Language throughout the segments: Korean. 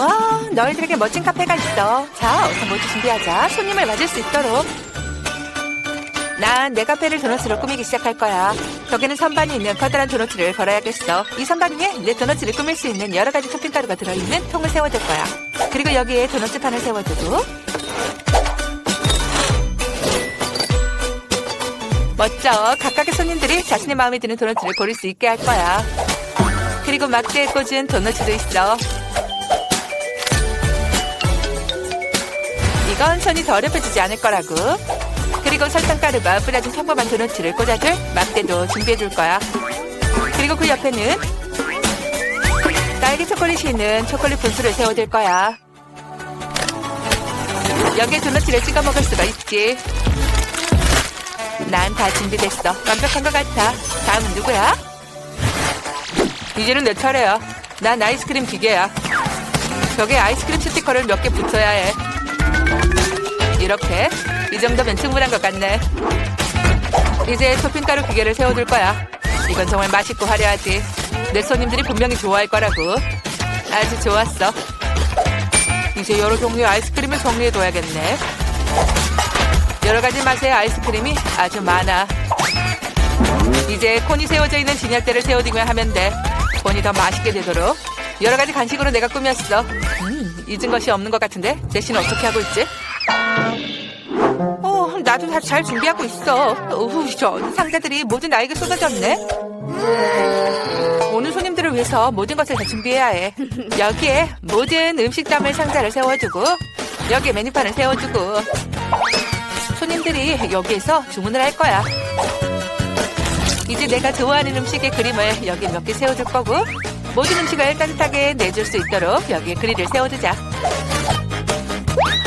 와, 너희들에게 멋진 카페가 있어. 자, 어서 모두 준비하자. 손님을 맞을 수 있도록. 난 내 카페를 도넛으로 꾸미기 시작할 거야. 벽에는 선반이 있는 커다란 도넛을 걸어야겠어. 이 선반 위에 내 도넛을 꾸밀 수 있는 여러 가지 토핑 가루가 들어있는 통을 세워둘 거야. 그리고 여기에 도넛 판을 세워두고 멋져. 각각의 손님들이 자신의 마음에 드는 도넛을 고를 수 있게 할 거야. 그리고 막대에 꽂은 도넛도 있어. 건 손이 더럽혀지지 않을 거라고. 그리고 설탕가루가 뿌려진 평범한 도넛을 꽂아줄 막대도 준비해둘 거야. 그리고 그 옆에는 딸기 초콜릿이 있는 초콜릿 분수를 세워둘 거야. 여기에 도넛을 찍어 먹을 수가 있지. 난 다 준비됐어. 완벽한 것 같아. 다음은 누구야? 이제는 내 차례야. 난 아이스크림 기계야. 벽에 아이스크림 스티커를 몇 개 붙여야 해. 이렇게 이 정도면 충분한 것 같네. 이제 토핑가루 기계를 세워둘 거야. 이건 정말 맛있고 화려하지. 내 손님들이 분명히 좋아할 거라고. 아주 좋았어. 이제 여러 종류의 아이스크림을 정리해둬야겠네. 여러 가지 맛의 아이스크림이 아주 많아. 이제 콘이 세워져 있는 진열대를 세워두기만 하면 돼. 콘이 더 맛있게 되도록. 여러 가지 간식으로 내가 꾸몄어. 음, 잊은 것이 없는 것 같은데 대신 어떻게 하고 있지? 어, 나도 다 잘 준비하고 있어. 우후, 저 상자들이 모두 나에게 쏟아졌네. 오는 손님들을 위해서 모든 것을 다 준비해야 해. 여기에 모든 음식 담을 상자를 세워주고 여기에 메뉴판을 세워주고 손님들이 여기에서 주문을 할 거야. 이제 내가 좋아하는 음식의 그림을 여기 몇 개 세워줄 거고 모든 음식을 따뜻하게 내줄 수 있도록 여기에 그릴을 세워두자.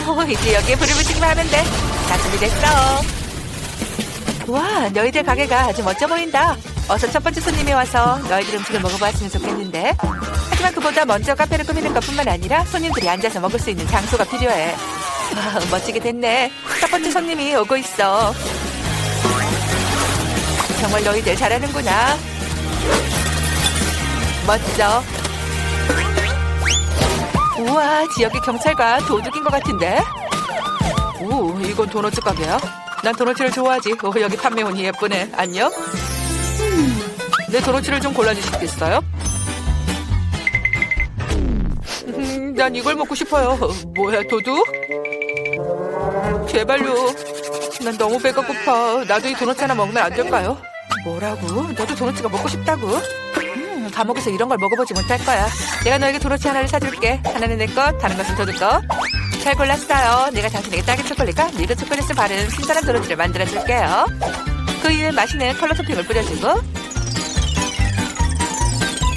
어, 이제 여기에 불을 붙이기만 하면 돼. 다 준비됐어. 와, 너희들 가게가 아주 멋져 보인다. 어서 첫 번째 손님이 와서 너희들 음식을 먹어봤으면 좋겠는데. 하지만 그보다 먼저 카페를 꾸미는 것뿐만 아니라 손님들이 앉아서 먹을 수 있는 장소가 필요해. 와, 멋지게 됐네. 첫 번째 손님이 오고 있어. 정말 너희들 잘하는구나. 멋져. 우와, 지역의 경찰과 도둑인 것 같은데? 오, 이건 도넛 가게야? 난 도넛을 좋아하지. 오, 여기 판매원이 예쁘네. 안녕? 음, 내 도넛을 좀 골라주시겠어요? 음, 난 이걸 먹고 싶어요. 뭐야, 도둑? 제발요. 난 너무 배가 고파. 나도 이 도넛 하나 먹으면 안 될까요? 뭐라고? 너도 도넛가 먹고 싶다고? 음, 감옥에서 이런 걸 먹어보지 못할 거야. 내가 너에게 도넛 하나를 사줄게. 하나는 내 것, 다른 것은 도둑 거. 잘 골랐어요. 내가 당신에게 딸기 초콜릿과 밀크 초콜릿을 바른 신선한 도넛을 만들어줄게요. 그 위에 맛있는 컬러 토핑을 뿌려주고.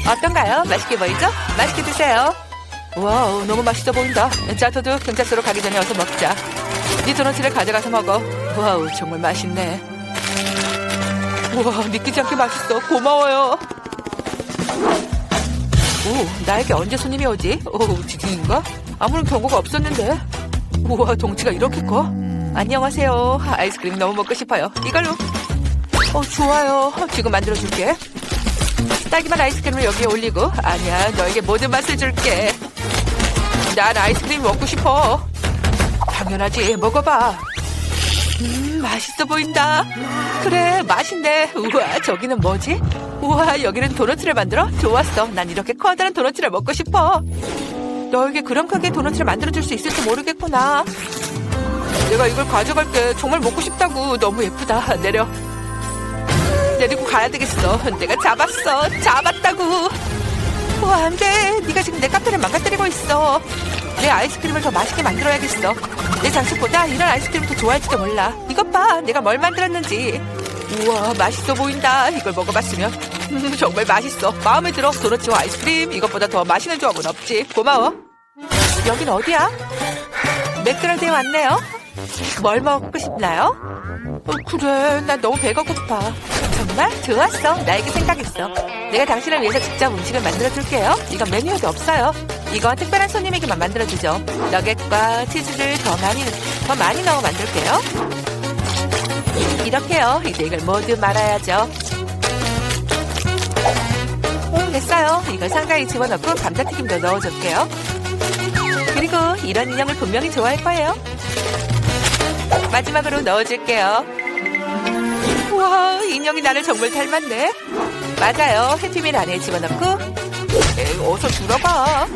어떤가요? 맛있게 보이죠? 맛있게 드세요. 와우, 너무 맛있어 보인다. 자, 도둑 경찰서로 가기 전에 어서 먹자. 네 도넛을 가져가서 먹어. 와우, 정말 맛있네. 우와, 믿기지 않게 맛있어. 고마워요. 오, 나에게 언제 손님이 오지? 오, 지진인가? 아무런 경고가 없었는데. 우와, 덩치가 이렇게 커? 안녕하세요. 아이스크림 너무 먹고 싶어요. 이걸로. 어, 좋아요. 지금 만들어줄게. 딸기맛 아이스크림을 여기에 올리고. 아니야, 너에게 모든 맛을 줄게. 난 아이스크림 먹고 싶어. 당연하지. 먹어봐. 음, 맛있어 보인다. 그래, 맛있네. 우와, 저기는 뭐지? 우와, 여기는 도넛을 만들어? 좋았어. 난 이렇게 커다란 도넛을 먹고 싶어. 너에게 그런 크게 도넛을 만들어줄 수 있을지 모르겠구나. 내가 이걸 가져갈게. 정말 먹고 싶다고. 너무 예쁘다. 내려. 내리고 가야 되겠어. 내가 잡았어. 잡았다고. 우와, 안 돼. 네가 지금 내 카페를 망가뜨리고 있어. 내 아이스크림을 더 맛있게 만들어야겠어. 내 장식보다 이런 아이스크림을 더 좋아할지도 몰라. 이것 봐. 내가 뭘 만들었는지. 우와, 맛있어 보인다. 이걸 먹어봤으면. 음, 정말 맛있어. 마음에 들어. 도넛과 아이스크림. 이것보다 더 맛있는 조합은 없지. 고마워. 여긴 어디야? 맥도날드에 왔네요. 뭘 먹고 싶나요? 어, 그래, 난 너무 배가 고파. 정말? 좋았어. 나에게 생각했어. 내가 당신을 위해서 직접 음식을 만들어 줄게요. 이건 메뉴에도 없어요. 이건 특별한 손님에게만 만들어 주죠. 너겟과 치즈를 더 많이, 더 많이 넣어 만들게요. 이렇게요. 이제 이걸 모두 말아야죠. 오, 됐어요. 이걸 상자에 집어넣고 감자튀김도 넣어줄게요. 그리고 이런 인형을 분명히 좋아할 거예요. 마지막으로 넣어줄게요. 우와, 인형이 나를 정말 닮았네. 맞아요. 해피밀 안에 집어넣고. 에이, 어서 들어가.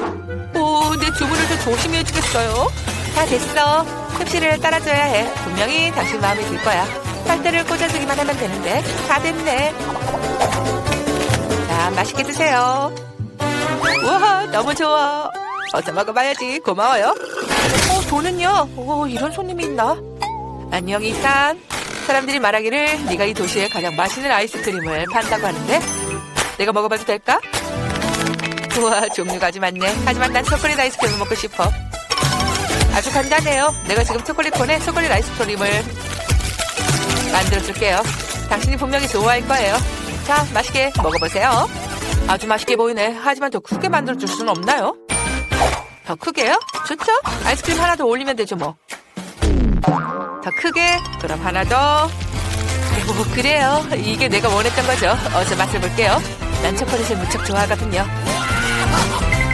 오, 내 주문을 더 조심히 해주겠어요. 다 됐어. 흡실을 따라줘야 해. 분명히 당신 마음에 들 거야. 빨대를 꽂아주기만 하면 되는데. 다 됐네. 자, 맛있게 드세요. 우와, 너무 좋아. 어서 먹어봐야지. 고마워요. 어, 돈은요? 오, 이런 손님이 있나? 안녕, 이산. 사람들이 말하기를 네가 이 도시의 가장 맛있는 아이스크림을 판다고 하는데 내가 먹어봐도 될까? 우와, 종류가 아주 많네. 하지만 난 초콜릿 아이스크림을 먹고 싶어. 아주 간단해요. 내가 지금 초콜릿 콘에 초콜릿 아이스크림을 만들어줄게요. 당신이 분명히 좋아할 거예요. 자, 맛있게 먹어보세요. 아주 맛있게 보이네. 하지만 더 크게 만들어줄 수는 없나요? 더 크게요? 좋죠? 아이스크림 하나 더 올리면 되죠, 뭐. 더 크게. 그럼 하나 더. 오, 그래요. 이게 내가 원했던 거죠. 어서 맛을 볼게요. 난 초콜릿을 무척 좋아하거든요.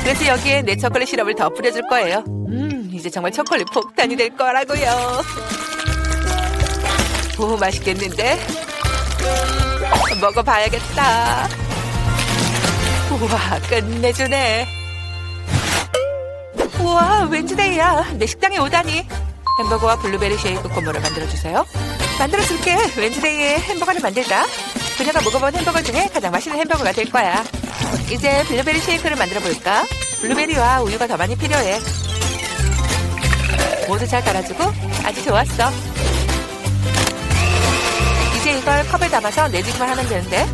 그래서 여기에 내 초콜릿 시럽을 더 뿌려줄 거예요. 음, 이제 정말 초콜릿 폭탄이 될 거라고요. 오, 맛있겠는데? 먹어봐야겠다. 우와, 끝내주네. 우와, 웬즈데이야. 내 식당에 오다니. 햄버거와 블루베리 쉐이크 콤보를 만들어주세요. 만들어줄게. 웬즈데이에 햄버거를 만들자. 그녀가 먹어본 햄버거 중에 가장 맛있는 햄버거가 될 거야. 이제 블루베리 쉐이크를 만들어 볼까? 블루베리와 우유가 더 많이 필요해. 모두 잘 갈아주고 아주 좋았어. 이제 이걸 컵에 담아서 내주기만 하면 되는데.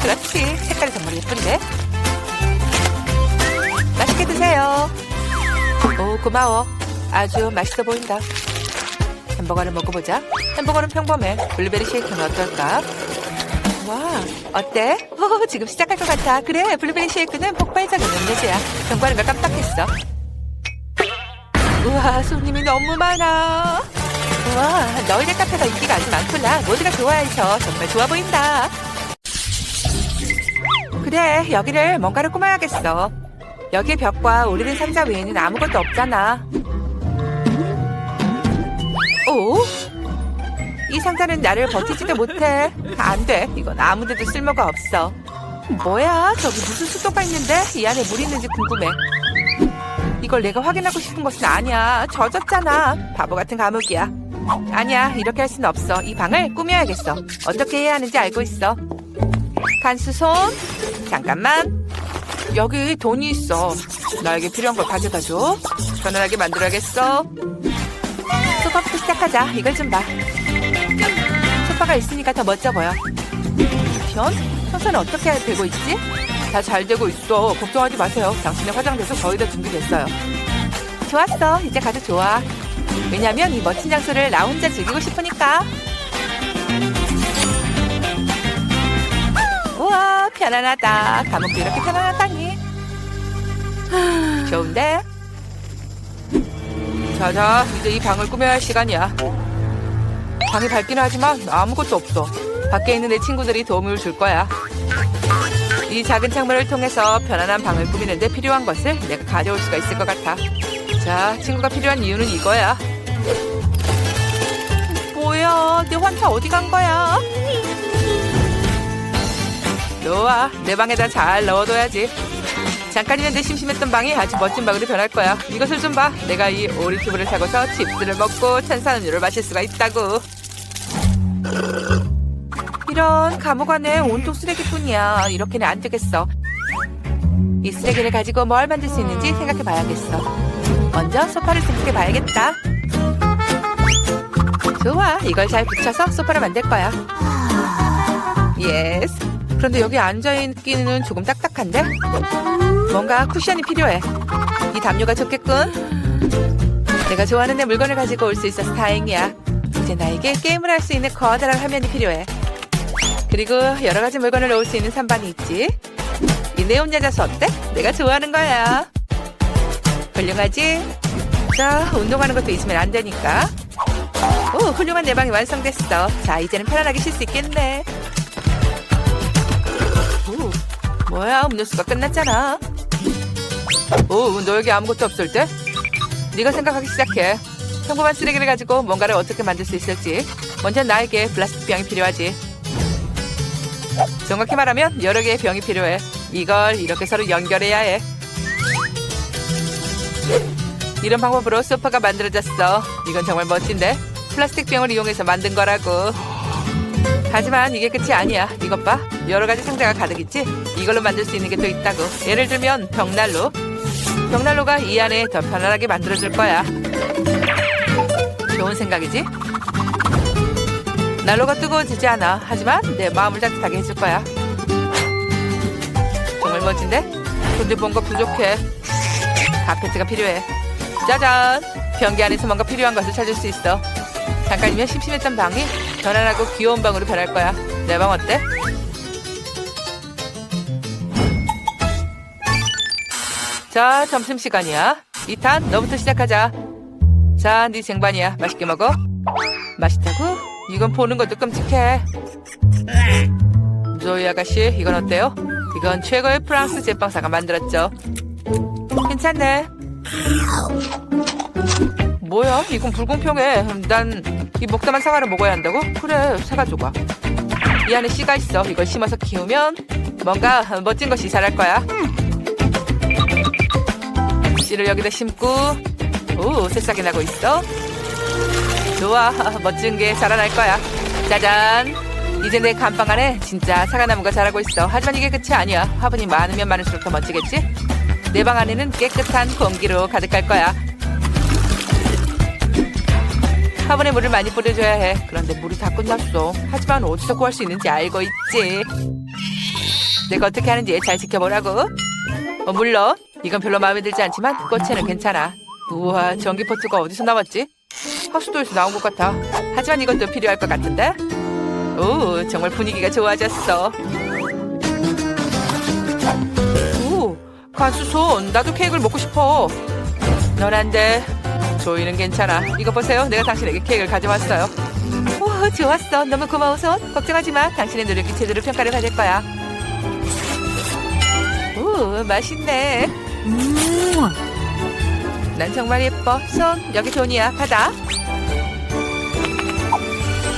그렇지. 색깔이 정말 예쁜데. 맛있게 드세요. 오, 고마워. 아주 맛있어 보인다. 햄버거를 먹어보자. 햄버거는 평범해. 블루베리 쉐이크는 어떨까? 와, 어때? 오, 지금 시작할 것 같아. 그래, 블루베리 쉐이크는 폭발적인 음료수야. 경과하는 걸 깜빡했어. 우와, 손님이 너무 많아. 우와, 너희들 카페가 인기가 아주 많구나. 모두가 좋아해서 정말 좋아 보인다. 그래, 여기를 뭔가를 꾸며야겠어. 여기 벽과 오래된 상자 외에는 아무것도 없잖아. 오? 이 상자는 나를 버티지도 못해. 안 돼. 이건 아무데도 쓸모가 없어. 뭐야? 저기 무슨 수도가 있는데 이 안에 물 있는지 궁금해. 이걸 내가 확인하고 싶은 것은 아니야. 젖었잖아. 바보 같은 감옥이야. 아니야. 이렇게 할 수는 없어. 이 방을 꾸며야겠어. 어떻게 해야 하는지 알고 있어. 간수 손. 잠깐만. 여기 돈이 있어. 나에게 필요한 걸 가져다 줘. 편안하게 만들어야겠어. 소파부터 시작하자. 이걸 좀 봐. 소파가 있으니까 더 멋져 보여. 편? 청소는 어떻게 되고 있지? 다 잘 되고 있어. 걱정하지 마세요. 당신의 화장대도 거의 다 준비됐어요. 좋았어. 이제 가도 좋아. 왜냐면 이 멋진 장소를 나 혼자 즐기고 싶으니까. 우와, 편안하다. 감옥도 이렇게 편안하다니. 하, 좋은데? 자 자, 이제 이 방을 꾸며야 할 시간이야. 방이 밝기는 하지만 아무것도 없어. 밖에 있는 내 친구들이 도움을 줄 거야. 이 작은 창문을 통해서 편안한 방을 꾸미는데 필요한 것을 내가 가져올 수가 있을 것 같아. 자, 친구가 필요한 이유는 이거야. 뭐야, 내 환타 어디 간 거야? 좋아, 내 방에다 잘 넣어둬야지. 잠깐이면 내 심심했던 방이 아주 멋진 방으로 변할 거야. 이것을 좀 봐. 내가 이 오리튜브를 사고서 칩스를 먹고 탄산음료를 마실 수가 있다고. 이런 감옥 안에 온통 쓰레기뿐이야. 이렇게는 안 되겠어. 이 쓰레기를 가지고 뭘 만들 수 있는지 생각해 봐야겠어. 먼저 소파를 생각해 봐야겠다. 좋아. 이걸 잘 붙여서 소파를 만들 거야. 예스. 그런데 여기 앉아있기는 조금 딱딱한데? 뭔가 쿠션이 필요해. 이 담요가 좋겠군. 내가 좋아하는 내 물건을 가지고 올 수 있어서 다행이야. 이제 나에게 게임을 할 수 있는 커다란 화면이 필요해. 그리고 여러 가지 물건을 넣을 수 있는 선반이 있지. 이 네온 야자수 어때? 내가 좋아하는 거야. 훌륭하지? 자, 운동하는 것도 있으면 안 되니까. 오, 훌륭한 내 방이 완성됐어. 자, 이제는 편안하게 쉴 수 있겠네. 오, 뭐야, 음료수가 끝났잖아. 오, 너 여기 아무것도 없을 때? 네가 생각하기 시작해. 평범한 쓰레기를 가지고 뭔가를 어떻게 만들 수 있을지. 먼저 나에게 플라스틱 병이 필요하지. 정확히 말하면 여러 개의 병이 필요해. 이걸 이렇게 서로 연결해야 해. 이런 방법으로 소파가 만들어졌어. 이건 정말 멋진데? 플라스틱 병을 이용해서 만든 거라고. 하지만 이게 끝이 아니야. 이것 봐. 여러 가지 상자가 가득 있지? 이걸로 만들 수 있는 게 또 있다고. 예를 들면 벽난로. 벽난로가 이 안에 더 편안하게 만들어줄 거야. 좋은 생각이지? 난로가 뜨거워지지 않아. 하지만 내 마음을 따뜻하게 해줄 거야. 정말 멋진데? 근데 뭔가 부족해. 카페트가 필요해. 짜잔! 변기 안에서 뭔가 필요한 것을 찾을 수 있어. 잠깐이면 심심했던 방이 편안하고 귀여운 방으로 변할 거야. 내 방 어때? 자, 점심시간이야. 이탄, 너부터 시작하자. 자, 네 쟁반이야. 맛있게 먹어. 맛있다고? 이건 보는 것도 끔찍해. 조이 아가씨, 이건 어때요? 이건 최고의 프랑스 제빵사가 만들었죠. 괜찮네. 뭐야? 이건 불공평해. 난 이 먹다만 사과를 먹어야 한다고? 그래, 사과 줘봐. 이 안에 씨가 있어. 이걸 심어서 키우면 뭔가 멋진 것이 자랄 거야. 씨를 여기다 심고, 오, 새싹이 나고 있어. 좋아, 멋진 게 자라날 거야. 짜잔. 이제 내 감방 안에 진짜 사과나무가 자라고 있어. 하지만 이게 끝이 아니야. 화분이 많으면 많을수록 더 멋지겠지? 내 방 안에는 깨끗한 공기로 가득할 거야. 화분에 물을 많이 뿌려줘야 해. 그런데 물이 다 끝났어. 하지만 어디서 구할 수 있는지 알고 있지. 내가 어떻게 하는지 잘 지켜보라고. 어, 물론 이건 별로 마음에 들지 않지만 꽃에는 괜찮아. 우와, 전기포트가 어디서 나왔지? 하수도에서 나온 것 같아. 하지만 이것도 필요할 것 같은데? 오, 정말 분위기가 좋아졌어. 오, 간수손, 나도 케이크를 먹고 싶어. 돼. 조이는 괜찮아. 이거 보세요. 내가 당신에게 케이크를 가져왔어요. 오, 좋았어. 너무 고마워, 손. 걱정하지 마. 당신의 노력이 제대로 평가를 받을 거야. 오, 맛있네. 난 정말 예뻐. 손, 여기 돈이야. 받아.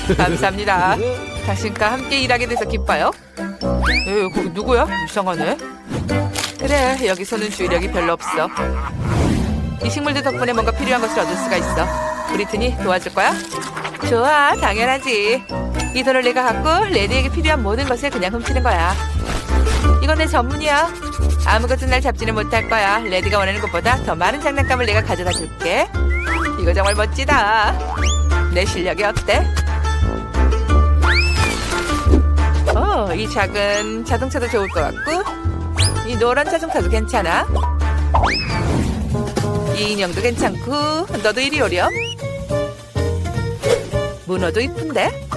감사합니다. 당신과 함께 일하게 돼서 기뻐요. 에, 거기 누구야? 이상하네. 그래, 여기서는 주의력이 별로 없어. 이 식물들 덕분에 뭔가 필요한 것을 얻을 수가 있어. 브리트니 도와줄 거야? 좋아, 당연하지. 이 돈을 내가 갖고 레디에게 필요한 모든 것을 그냥 훔치는 거야. 이건 내 전문이야. 아무것도 날 잡지는 못할 거야. 레디가 원하는 것보다 더 많은 장난감을 내가 가져다 줄게. 이거 정말 멋지다. 내 실력이 어때? 어, 이 작은 자동차도 좋을 것 같고, 이 노란 자동차도 괜찮아. 이 인형도 괜찮고, 너도 이리 오렴. 문어도 이쁜데?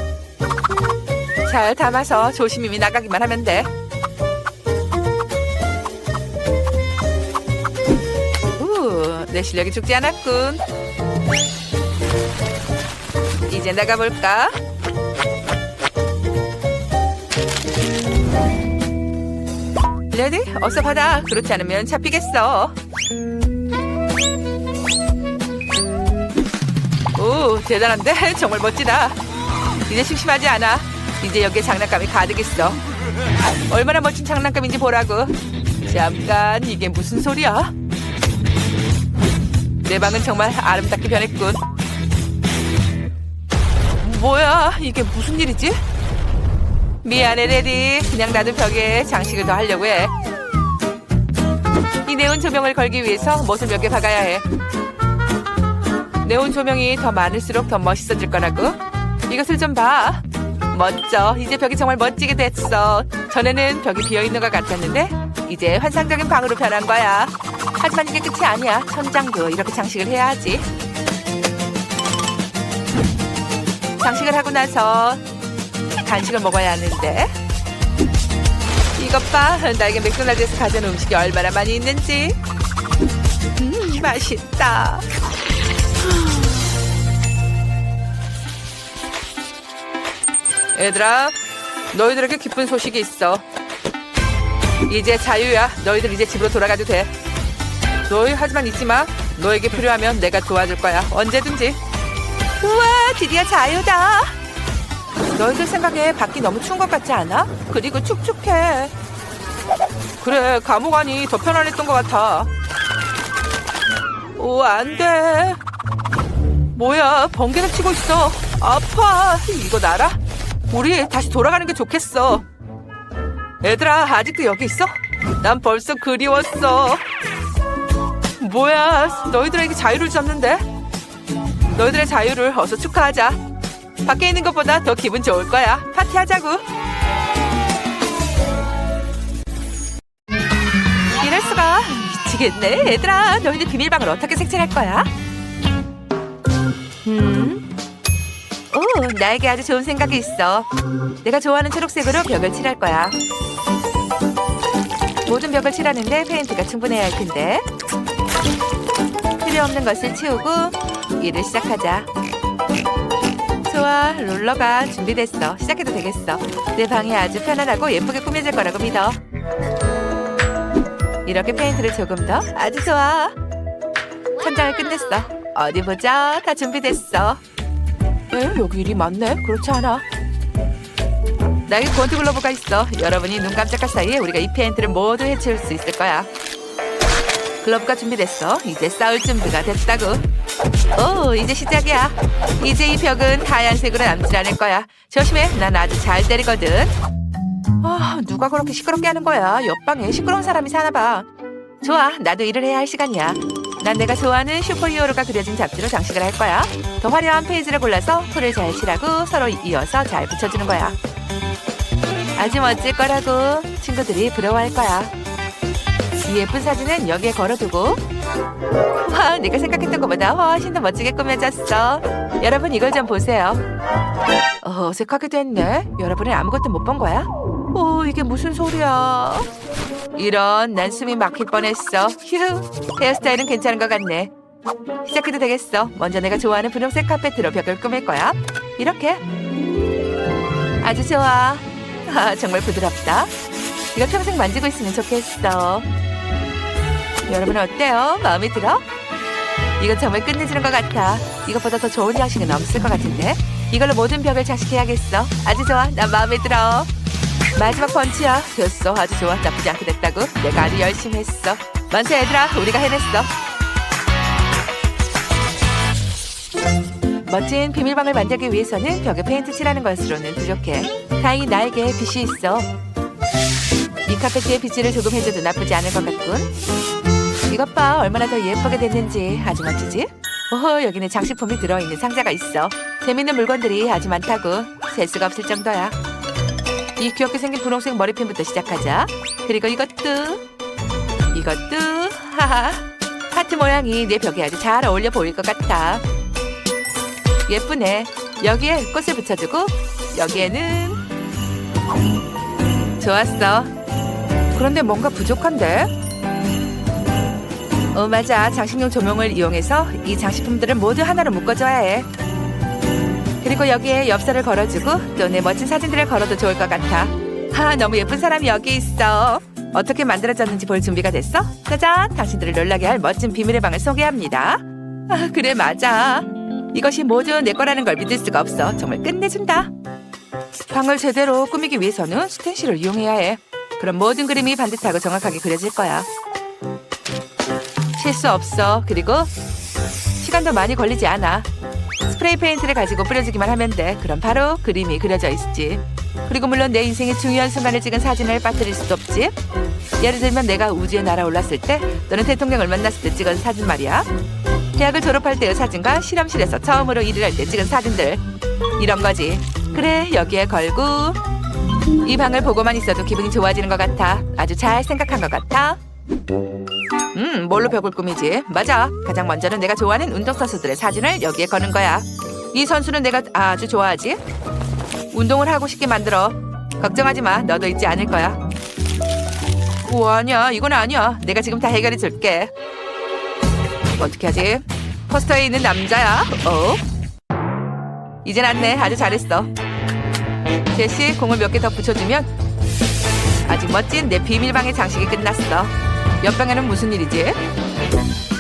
잘 담아서 조심히 나가기만 하면 돼. 우, 내 실력이 죽지 않았군. 이제 나가볼까? 레디, 어서 받아. 그렇지 않으면 잡히겠어. 오, 대단한데? 정말 멋지다. 이제 심심하지 않아. 이제 여기에 장난감이 가득 있어. 얼마나 멋진 장난감인지 보라고. 잠깐, 이게 무슨 소리야? 내 방은 정말 아름답게 변했군. 뭐야, 이게 무슨 일이지? 미안해, 레디. 그냥 나도 벽에 장식을 더 하려고 해. 이 네온 조명을 걸기 위해서 못을 몇 개 박아야 해. 네온 조명이 더 많을수록 더 멋있어질 거라고. 이것을 좀 봐. 멋져. 이제 벽이 정말 멋지게 됐어. 전에는 벽이 비어 있는 것 같았는데 이제 환상적인 방으로 변한 거야. 하지만 이게 끝이 아니야. 천장도 이렇게 장식을 해야 하지. 장식을 하고 나서 간식을 먹어야 하는데. 이것 봐. 나에게 맥도날드에서 가져온 음식이 얼마나 많이 있는지. 음, 맛있다. 얘들아, 너희들에게 기쁜 소식이 있어. 이제 자유야. 너희들 이제 집으로 돌아가도 돼. 너희 하지만 잊지 마. 너에게 필요하면 내가 도와줄 거야. 언제든지. 우와, 드디어 자유다. 너희들 생각에 밖이 너무 추운 것 같지 않아? 그리고 축축해. 그래, 감옥 안이 더 편안했던 것 같아. 오, 안 돼. 뭐야, 번개를 치고 있어. 아파. 이거 나라? 우리 다시 돌아가는 게 좋겠어. 얘들아, 아직도 여기 있어? 난 벌써 그리웠어. 뭐야, 너희들에게 자유를 줬는데? 너희들의 자유를 어서 축하하자. 밖에 있는 것보다 더 기분 좋을 거야. 파티하자고. 이럴 수가. 미치겠네. 얘들아, 너희들 비밀방을 어떻게 색칠할 거야? 음. 오, 나에게 아주 좋은 생각이 있어. 내가 좋아하는 초록색으로 벽을 칠할 거야. 모든 벽을 칠하는데 페인트가 충분해야 할 텐데. 필요 없는 것을 치우고 일을 시작하자. 좋아, 롤러가 준비됐어. 시작해도 되겠어. 내 방이 아주 편안하고 예쁘게 꾸며질 거라고 믿어. 이렇게 페인트를 조금 더. 아주 좋아. 천장을 끝냈어. 어디 보자. 다 준비됐어. 에? 여기 일이 많네. 그렇지 않아. 나에게 권투 글러브가 있어. 여러분이 눈 깜짝할 사이에 우리가 이 페인트를 모두 해치울 수 있을 거야. 글러브가 준비됐어. 이제 싸울 준비가 됐다고. 오, 이제 시작이야. 이제 이 벽은 하얀색으로 남질 않을 거야. 조심해. 난 아주 잘 때리거든. 아, 누가 그렇게 시끄럽게 하는 거야? 옆방에 시끄러운 사람이 사나 봐. 좋아, 나도 일을 해야 할 시간이야. 난 내가 좋아하는 슈퍼히어로가 그려진 잡지로 장식을 할 거야. 더 화려한 페이지를 골라서 풀을 잘 칠하고 서로 이어서 잘 붙여주는 거야. 아주 멋질 거라고 친구들이 부러워할 거야. 이 예쁜 사진은 여기에 걸어두고 와, 내가 생각했던 것보다 훨씬 더 멋지게 꾸며졌어. 여러분 이걸 좀 보세요. 어, 어색하게 됐네. 여러분은 아무것도 못 본 거야? 오, 이게 무슨 소리야? 이런 난 숨이 막힐 뻔했어. 휴, 헤어스타일은 괜찮은 것 같네. 시작해도 되겠어. 먼저 내가 좋아하는 분홍색 카페트로 벽을 꾸밀 거야. 이렇게. 아주 좋아. 아, 정말 부드럽다. 이거 평생 만지고 있으면 좋겠어. 여러분 어때요? 마음에 들어? 이건 정말 끝내주는 것 같아. 이것보다 더 좋은 장식은 없을 것 같은데. 이걸로 모든 벽을 장식해야겠어. 아주 좋아. 난 마음에 들어. 마지막 펀치야. 됐어. 아주 좋아. 나쁘지 않게 됐다고. 내가 아주 열심히 했어. 만세 얘들아. 우리가 해냈어. 멋진 비밀방을 만들기 위해서는 벽에 페인트 칠하는 것으로는 부족해. 다행히 나에게 빛이 있어. 이 카페트에 빗질을 조금 해줘도 나쁘지 않을 것 같군. 이것 봐, 얼마나 더 예쁘게 됐는지 아주 멋지지? 오호, 여기는 장식품이 들어있는 상자가 있어. 재밌는 물건들이 아주 많다고. 셀 수가 없을 정도야. 이 귀엽게 생긴 분홍색 머리핀부터 시작하자. 그리고 이것도, 이것도, 하하. 하트 모양이 내 벽에 아주 잘 어울려 보일 것 같아. 예쁘네. 여기에 꽃을 붙여주고, 여기에는 좋았어. 그런데 뭔가 부족한데? 어, 맞아. 장식용 조명을 이용해서 이 장식품들을 모두 하나로 묶어줘야 해. 그리고 여기에 엽서를 걸어주고 또 내 멋진 사진들을 걸어도 좋을 것 같아. 하, 너무 예쁜 사람이 여기 있어. 어떻게 만들어졌는지 볼 준비가 됐어? 짜잔! 당신들을 놀라게 할 멋진 비밀의 방을 소개합니다. 아, 그래, 맞아. 이것이 모두 내 거라는 걸 믿을 수가 없어. 정말 끝내준다. 방을 제대로 꾸미기 위해서는 스텐실을 이용해야 해. 그럼 모든 그림이 반듯하고 정확하게 그려질 거야. 실수 없어. 그리고 시간도 많이 걸리지 않아. 스프레이 페인트를 가지고 뿌려주기만 하면 돼. 그럼 바로 그림이 그려져 있지. 그리고 물론 내 인생의 중요한 순간을 찍은 사진을 빠뜨릴 수도 없지. 예를 들면 내가 우주에 날아올랐을 때 또는 대통령을 만났을 때 찍은 사진 말이야. 대학을 졸업할 때의 사진과 실험실에서 처음으로 일을 할 때 찍은 사진들. 이런 거지. 그래, 여기에 걸고 이 방을 보고만 있어도 기분이 좋아지는 것 같아. 아주 잘 생각한 것 같아. 음, 뭘로 벽을 꾸미지? 맞아. 가장 먼저는 내가 좋아하는 운동 선수들의 사진을 여기에 거는 거야. 이 선수는 내가 아주 좋아하지. 운동을 하고 싶게 만들어. 걱정하지 마. 너도 잊지 않을 거야. 우와, 아니야. 이건 아니야. 내가 지금 다 해결해 줄게. 어떻게 하지? 포스터에 있는 남자야. 어? 이젠 안네. 아주 잘했어. 제시 공을 몇 개 더 붙여주면 아주 멋진 내 비밀방의 장식이 끝났어. 옆방에는 무슨 일이지?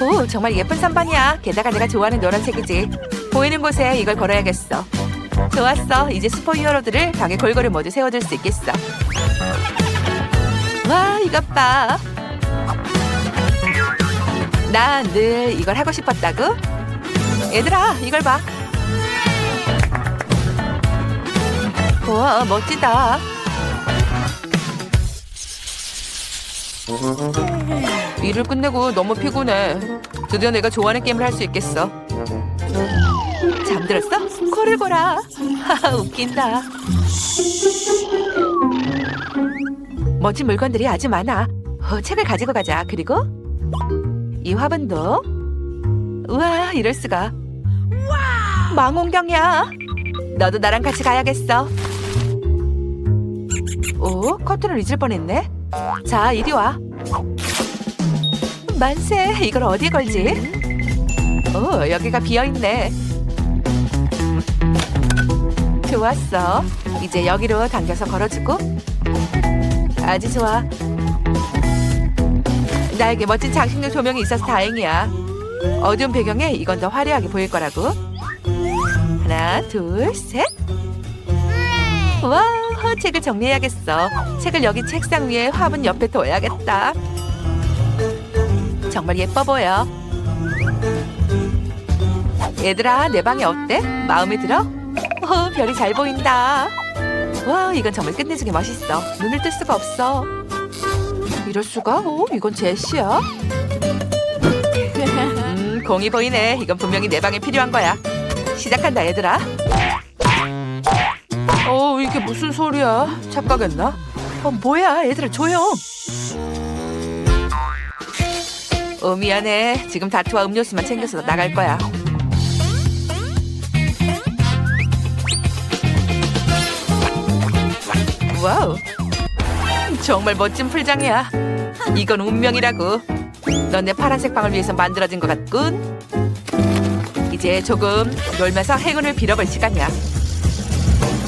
오, 정말 예쁜 선반이야. 게다가 내가 좋아하는 노란색이지. 보이는 곳에 이걸 걸어야겠어. 좋았어. 이제 슈퍼히어로들을 방에 골고루 모두 세워둘 수 있겠어. 와, 이것 봐. 난늘 이걸 하고 싶었다고? 얘들아, 이걸 봐. 우와, 멋지다. 일을 끝내고 너무 피곤해. 드디어 내가 좋아하는 게임을 할 수 있겠어. 잠들었어? 코를 골아. 웃긴다. 멋진 물건들이 아주 많아. 어, 책을 가지고 가자. 그리고 이 화분도. 우와, 이럴 수가. 망원경이야. 너도 나랑 같이 가야겠어. 오, 커튼을 잊을 뻔했네. 자, 이리 와. 만세, 이걸 어디에 걸지? 오, 여기가 비어있네. 좋았어. 이제 여기로 당겨서 걸어주고. 아주 좋아. 나에게 멋진 장식용 조명이 있어서 다행이야. 어두운 배경에 이건 더 화려하게 보일 거라고. 하나, 둘, 셋. 와, 책을 정리해야겠어. 책을 여기 책상 위에 화분 옆에 둬야겠다. 정말 예뻐 보여. 얘들아, 내 방이 어때? 마음에 들어? 어, 별이 잘 보인다. 와, 이건 정말 끝내주게 멋있어. 눈을 뜰 수가 없어. 이럴 수가? 어, 이건 제시야? 음, 공이 보이네. 이건 분명히 내 방에 필요한 거야. 시작한다, 얘들아. 어, 이게 무슨 소리야? 착각했나? 어, 뭐야, 얘들아, 조용. 어, 미안해. 지금 다투와 음료수만 챙겨서 나갈 거야. 와우. 정말 멋진 풀장이야. 이건 운명이라고. 넌 내 파란색 방을 위해서 만들어진 것 같군. 이제 조금 놀면서 행운을 빌어볼 시간이야.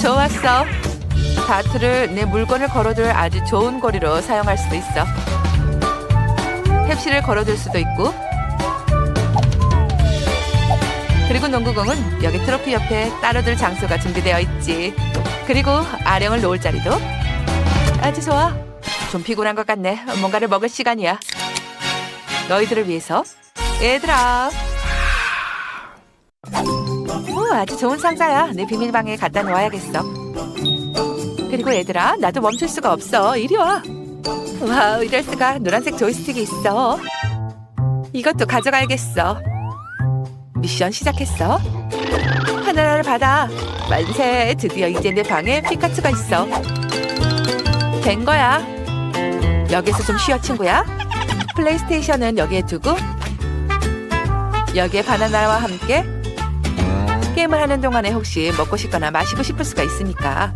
좋았어. 다트를 내 물건을 걸어둘 아주 좋은 거리로 사용할 수도 있어. 펩시를 걸어둘 수도 있고. 그리고 농구공은 여기 트로피 옆에 따로 둘 장소가 준비되어 있지. 그리고 아령을 놓을 자리도 아주 좋아. 좀 피곤한 것 같네. 뭔가를 먹을 시간이야. 너희들을 위해서. 얘들아. 오, 아주 좋은 상자야. 내 비밀방에 갖다 놓아야겠어. 그리고 얘들아, 나도 멈출 수가 없어. 이리 와. 와우, 이럴 수가. 노란색 조이스틱이 있어. 이것도 가져가야겠어. 미션 시작했어. 하나를 받아. 만세. 드디어 이제 내 방에 피카츄가 있어. 된 거야. 여기서 좀 쉬어, 친구야. 플레이스테이션은 여기에 두고 여기에 바나나와 함께 게임을 하는 동안에 혹시 먹고 싶거나 마시고 싶을 수가 있으니까.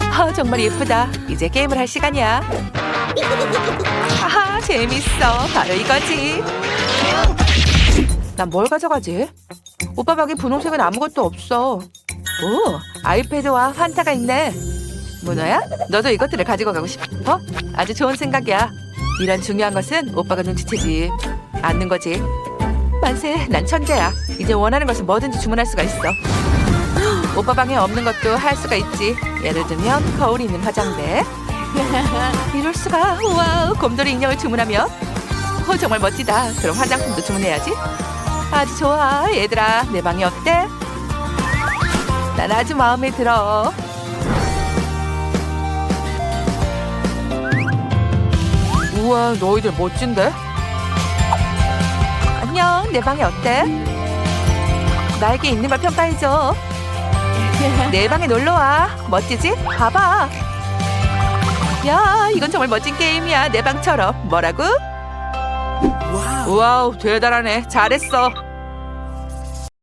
아, 정말 예쁘다. 이제 게임을 할 시간이야. 아하, 재밌어. 바로 이거지. 난 뭘 가져가지? 오빠 방에 분홍색은 아무것도 없어. 오, 아이패드와 환타가 있네. 문어야? 너도 이것들을 가지고 가고 싶어? 아주 좋은 생각이야. 이런 중요한 것은 오빠가 눈치채지 않는 거지. 만세, 난 천재야. 이제 원하는 것을 뭐든지 주문할 수가 있어. 오빠 방에 없는 것도 할 수가 있지. 예를 들면 거울이 있는 화장대. 이럴 수가. 우와, 곰돌이 인형을 주문하면. 어, 정말 멋지다. 그럼 화장품도 주문해야지. 아주 좋아, 얘들아. 내 방이 어때? 난 아주 마음에 들어. 우와, 너희들 멋진데? 안녕, 내 방이 어때? 나에게 있는 걸 평가해줘. 내 방에 놀러와. 멋지지? 봐봐. 야, 이건 정말 멋진 게임이야. 내 방처럼. 뭐라고? 와우, 대단하네. 잘했어.